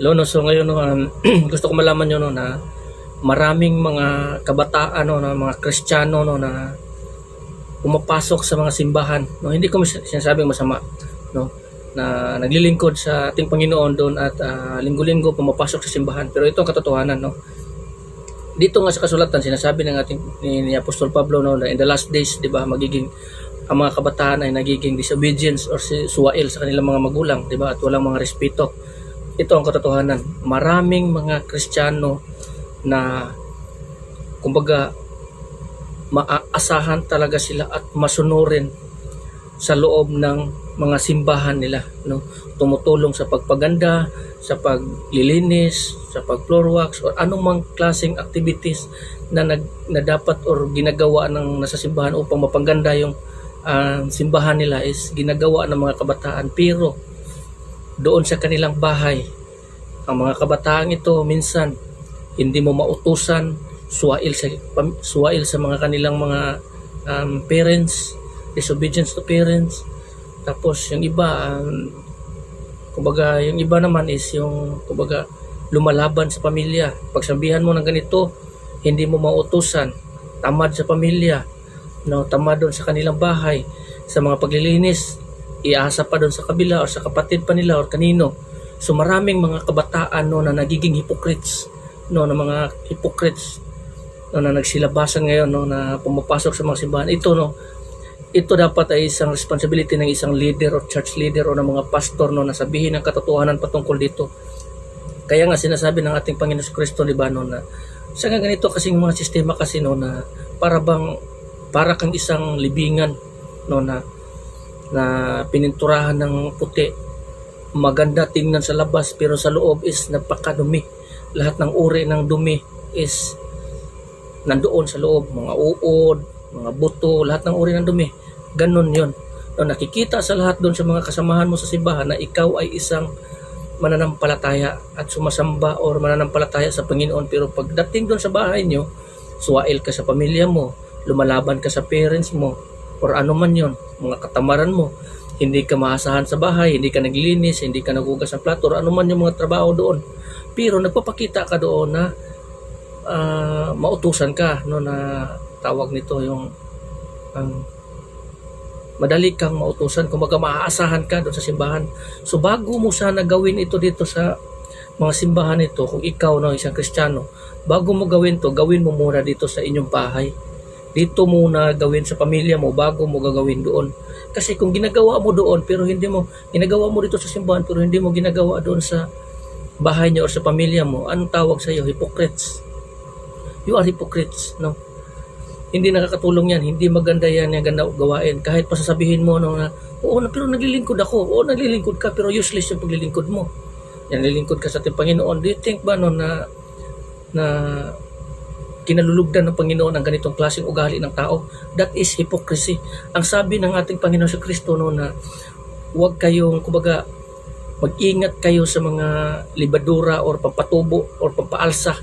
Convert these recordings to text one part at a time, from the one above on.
Hello, no, so ngayon no, um, gusto ko malaman nyo no, na maraming mga kabataan no, na mga Kristiyano no, na pumapasok sa mga simbahan. No, hindi ko sinasabing masama no, na naglilingkod sa ating Panginoon doon at ah, linggo-linggo pumapasok sa simbahan. Pero ito ang katotohanan. No? Dito nga sa kasulatan, sinasabi ng ating ni, ni Apostol Pablo no, na in the last days, di ba, magiging ang mga kabataan ay nagiging disobedience or suwail sa kanilang mga magulang, di ba? At walang mga respeto. Ito ang katotohanan. Maraming mga Kristiyano na kumbaga maaasahan talaga sila at masunurin sa loob ng mga simbahan nila no tumutulong sa pagpaganda sa paglilinis sa pag-floor wax or anumang klaseng activities na nag, na dapat or ginagawa ng nasa simbahan upang mapaganda yung ah, simbahan nila is ginagawa ng mga kabataan pero doon sa kanilang bahay. Ang mga kabataan ito minsan hindi mo mautusan suwail sa suwail sa mga kanilang mga um, parents disobedience to parents. Tapos yung iba um, kumbaga yung iba naman is yung kumbaga lumalaban sa pamilya. Pagsabihan mo ng ganito hindi mo mautusan. Tamad sa pamilya. No tamad doon sa kanilang bahay sa mga paglilinis iasa pa doon sa kabila o sa kapatid pa nila o kanino. So maraming mga kabataan no na nagiging hypocrites no na mga hypocrites no na nagsilabasan ngayon no na pumapasok sa mga simbahan. Ito no ito dapat ay isang responsibility ng isang leader or church leader o ng mga pastor no na sabihin ang katotohanan patungkol dito. Kaya nga sinasabi ng ating Panginoon Kristo di ba no na sa ganito kasing mga sistema kasi no na para bang para kang isang libingan no na na pininturahan ng puti. Maganda tingnan sa labas pero sa loob is napakadumi. Lahat ng uri ng dumi is nandoon sa loob. Mga uod mga buto lahat ng uri ng dumi. Ganun yon no, nakikita sa lahat doon sa mga kasamahan mo sa simbahan na ikaw ay isang mananampalataya at sumasamba or mananampalataya sa Panginoon. Pero pagdating doon sa bahay nyo suwail ka sa pamilya mo lumalaban ka sa parents mo or ano man yon mga katamaran mo hindi ka maasahan sa bahay hindi ka naglilinis hindi ka nagugas ng plato or ano man yung mga trabaho doon. Pero nagpapakita ka doon na ah, mautusan ka no na tawag nito yung ang madali kang mautusan. Kumbaga maaasahan ka doon sa simbahan. So bago mo sana gawin ito dito sa mga simbahan ito kung ikaw no isang kristyano bago mo gawin to gawin mo muna dito sa inyong bahay dito muna gawin sa pamilya mo bago mo gagawin doon. Kasi kung ginagawa mo doon pero hindi mo ginagawa mo dito sa simbahan pero hindi mo ginagawa doon sa bahay niyo or sa pamilya mo anong tawag sa iyo? Hypocrites. You are hypocrites no? Hindi nakakatulong yan. Hindi maganda yan yung ganda gawain. Kahit pa sasabihin mo no, na oo pero naglilingkod ako. Oo naglilingkod ka pero useless yung paglilingkod mo. Yan naglilingkod ka sa ating Panginoon. Do you think ba no na na kinalulugdan ng Panginoon ang ganitong klaseng ugali ng tao that is hypocrisy ang sabi ng ating Panginoon sa Kristo no na huwag kayong kumbaga mag-ingat kayo sa mga libadura or pampatubo or pampaalsa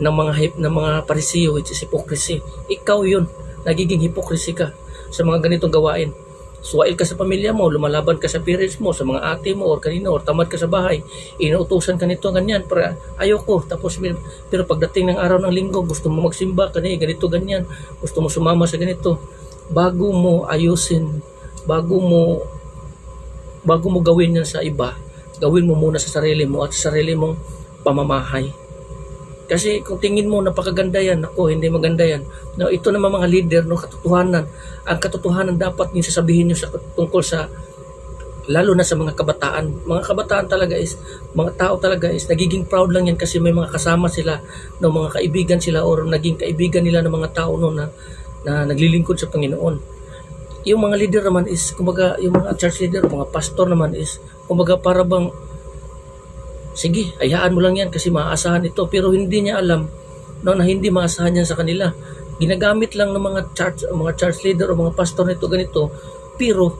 ng mga ng mga parisiyo which is hypocrisy. Ikaw 'yun. Nagiging hypocrisy ka sa mga ganitong gawain. Suwail ka sa pamilya mo, lumalaban ka sa parents mo, sa mga ate mo, or kanino, or tamad ka sa bahay, inuutosan ka nito, ganyan, para ayoko. Tapos, pero pagdating ng araw ng linggo, gusto mo magsimba, kani, ganito, ganyan, gusto mo sumama sa ganito, bago mo ayusin, bago mo, bago mo gawin yan sa iba, gawin mo muna sa sarili mo at sa sarili mong pamamahay. Kasi kung tingin mo napakaganda yan, ako hindi maganda yan. No, ito naman mga leader no katotohanan. Ang katotohanan dapat niyo sasabihin niyo sa tungkol sa lalo na sa mga kabataan. Mga kabataan talaga is mga tao talaga is nagiging proud lang yan kasi may mga kasama sila, no mga kaibigan sila or naging kaibigan nila ng mga tao no na na naglilingkod sa Panginoon. Yung mga leader naman is kumbaga yung mga church leader, mga pastor naman is kumbaga para bang sige, hayaan mo lang yan kasi maaasahan ito. Pero hindi niya alam no, na hindi maasahan yan sa kanila. Ginagamit lang ng mga church, mga church leader o mga pastor nito ganito. Pero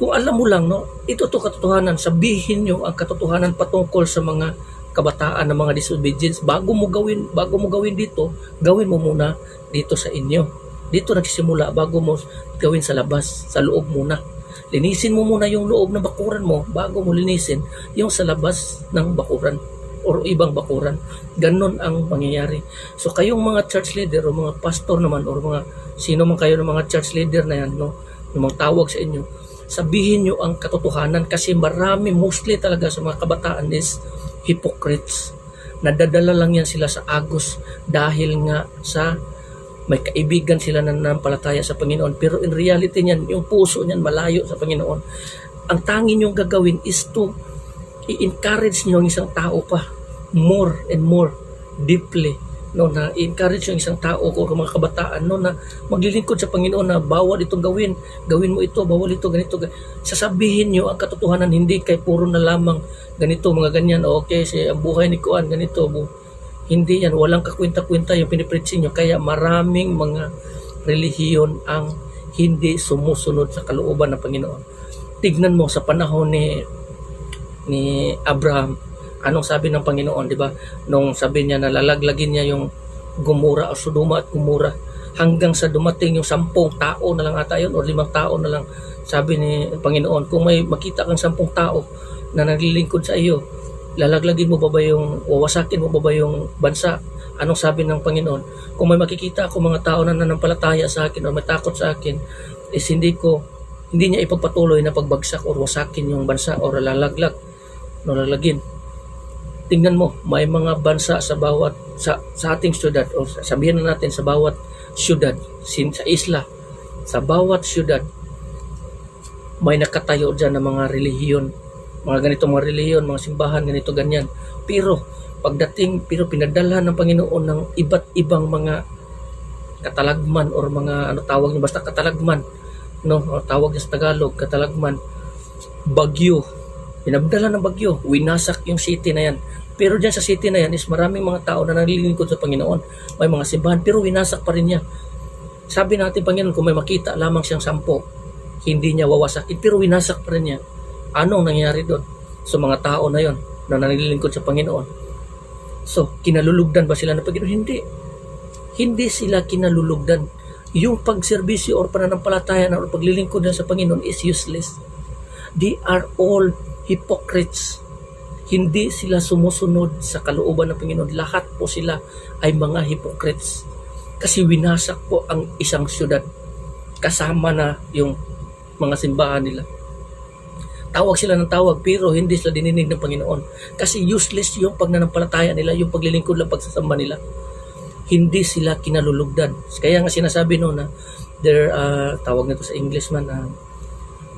kung alam mo lang, no, ito to katotohanan. Sabihin nyo ang katotohanan patungkol sa mga kabataan ng mga disobedience. Bago mo gawin, bago mo gawin dito, gawin mo muna dito sa inyo. Dito nagsisimula bago mo gawin sa labas, sa loob muna. Linisin mo muna yung loob ng bakuran mo bago mo linisin yung sa labas ng bakuran or ibang bakuran. Ganon ang mangyayari. So kayong mga church leader o mga pastor naman or mga sino man kayo ng mga church leader na yan, no, yung mga tawag sa inyo, sabihin nyo ang katotohanan kasi marami, mostly talaga sa mga kabataan is hypocrites. Nadadala lang yan sila sa agos dahil nga sa may kaibigan sila na nanampalataya sa Panginoon. Pero in reality niyan, yung puso niyan malayo sa Panginoon. Ang tangi niyong gagawin is to i-encourage niyo ang isang tao pa more and more deeply no na i-encourage yung isang tao o mga kabataan no na maglilingkod sa Panginoon na bawal itong gawin gawin mo ito bawal ito ganito ga- sasabihin niyo ang katotohanan hindi kay puro na lamang ganito mga ganyan okay si ang buhay ni Kuan ganito bu hindi yan walang kakwenta-kwenta yung pinipreach niyo kaya maraming mga relihiyon ang hindi sumusunod sa kalooban ng Panginoon. Tignan mo sa panahon ni ni Abraham anong sabi ng Panginoon di ba? Nung sabi niya na lalaglagin niya yung Gomora o Sodoma at Gomora hanggang sa dumating yung sampung tao na lang ata yun o limang tao na lang sabi ni Panginoon kung may makita kang sampung tao na naglilingkod sa iyo lalaglagin mo ba ba yung wawasakin mo ba ba yung bansa? Anong sabi ng Panginoon? Kung may makikita ako mga tao na nanampalataya sa akin o may sa akin is hindi ko hindi niya ipagpatuloy na pagbagsak o wasakin yung bansa o lalaglag no lalagin. Tingnan mo may mga bansa sa bawat sa, sa ating syudad o sabihin na natin sa bawat syudad sin sa isla sa bawat syudad may nakatayo dyan ng mga relihiyon mga ganito mga relihiyon mga simbahan ganito ganyan. Pero pagdating pero pinadalhan ng Panginoon ng iba't ibang mga katalagman or mga ano tawag niyo basta katalagman no? O tawag niya sa Tagalog katalagman bagyo. Pinabdala ng bagyo. Winasak yung city na yan. Pero diyan sa city na yan is maraming mga tao na naglilingkod sa Panginoon. May mga simbahan pero winasak pa rin niya. Sabi natin Panginoon kung may makita lamang siyang sampo hindi niya wawasakin pero winasak pa rin niya anong nangyari doon sa mga tao na yon na naglilingkod sa Panginoon so kinalulugdan ba sila ng Panginoon hindi hindi sila kinalulugdan yung pagserbisyo or pananampalataya na or paglilingkod na sa Panginoon is useless they are all hypocrites hindi sila sumusunod sa kalooban ng Panginoon. Lahat po sila ay mga hypocrites. Kasi winasak po ang isang syudad. Kasama na yung mga simbahan nila. Tawag sila ng tawag pero hindi sila dininig ng Panginoon. Kasi useless yung pagnanampalataya nila, yung paglilingkod lang pagsasamba nila. Hindi sila kinalulugdan. Kaya nga sinasabi no na their uh, tawag nito sa English man na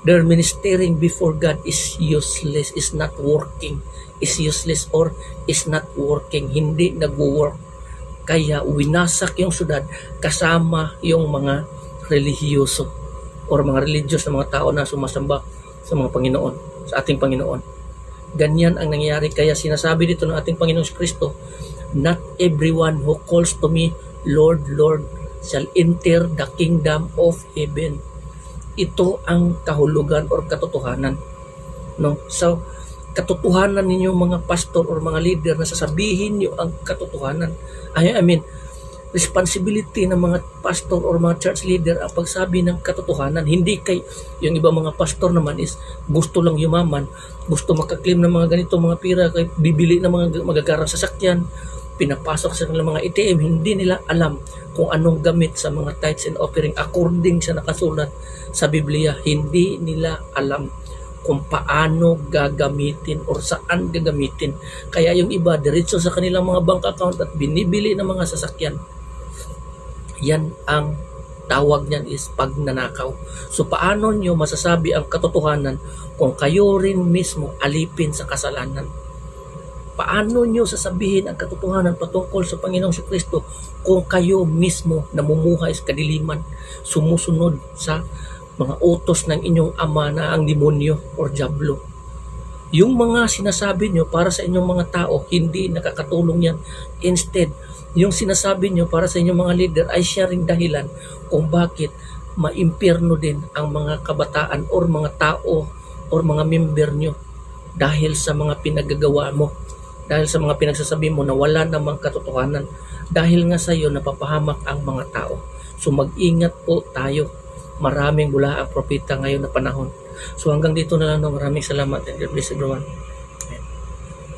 their ministering before God is useless, is not working, is useless or is not working, hindi nag-work. Kaya winasak yung syudad kasama yung mga relihiyoso or mga religious na mga tao na sumasamba sa mga Panginoon, sa ating Panginoon. Ganyan ang nangyayari. Kaya sinasabi dito ng ating Panginoong Kristo, Not everyone who calls to me, Lord, Lord, shall enter the kingdom of heaven ito ang kahulugan or katotohanan no so katotohanan ninyo mga pastor or mga leader na sasabihin niyo ang katotohanan I, I mean responsibility ng mga pastor or mga church leader ang pagsabi ng katotohanan. Hindi kay yung iba mga pastor naman is gusto lang yumaman gusto makaklaim ng mga ganito mga pira kay bibili ng mga magagarang sasakyan pinapasok sa kanilang mga ATM hindi nila alam kung anong gamit sa mga tithes and offering according sa nakasulat sa Biblia. Hindi nila alam kung paano gagamitin or saan gagamitin. Kaya yung iba diretso sa kanilang mga bank account at binibili ng mga sasakyan yan ang tawag niyan is pagnanakaw. So paano nyo masasabi ang katotohanan kung kayo rin mismo alipin sa kasalanan? Paano nyo sasabihin ang katotohanan patungkol sa Panginoong si Kristo kung kayo mismo namumuhay sa kadiliman, sumusunod sa mga utos ng inyong ama na ang demonyo or diablo? Yung mga sinasabi nyo para sa inyong mga tao, hindi nakakatulong yan. Instead, yung sinasabi nyo para sa inyong mga leader ay siya ring dahilan kung bakit maimpierno din ang mga kabataan or mga tao or mga member nyo dahil sa mga pinagagawa mo. Dahil sa mga pinagsasabi mo na wala namang katotohanan. Dahil nga sa iyo napapahamak ang mga tao. So mag-ingat po tayo. Maraming bula ang propeta ngayon na panahon. So hanggang dito na lang no. Maraming salamat and God bless everyone.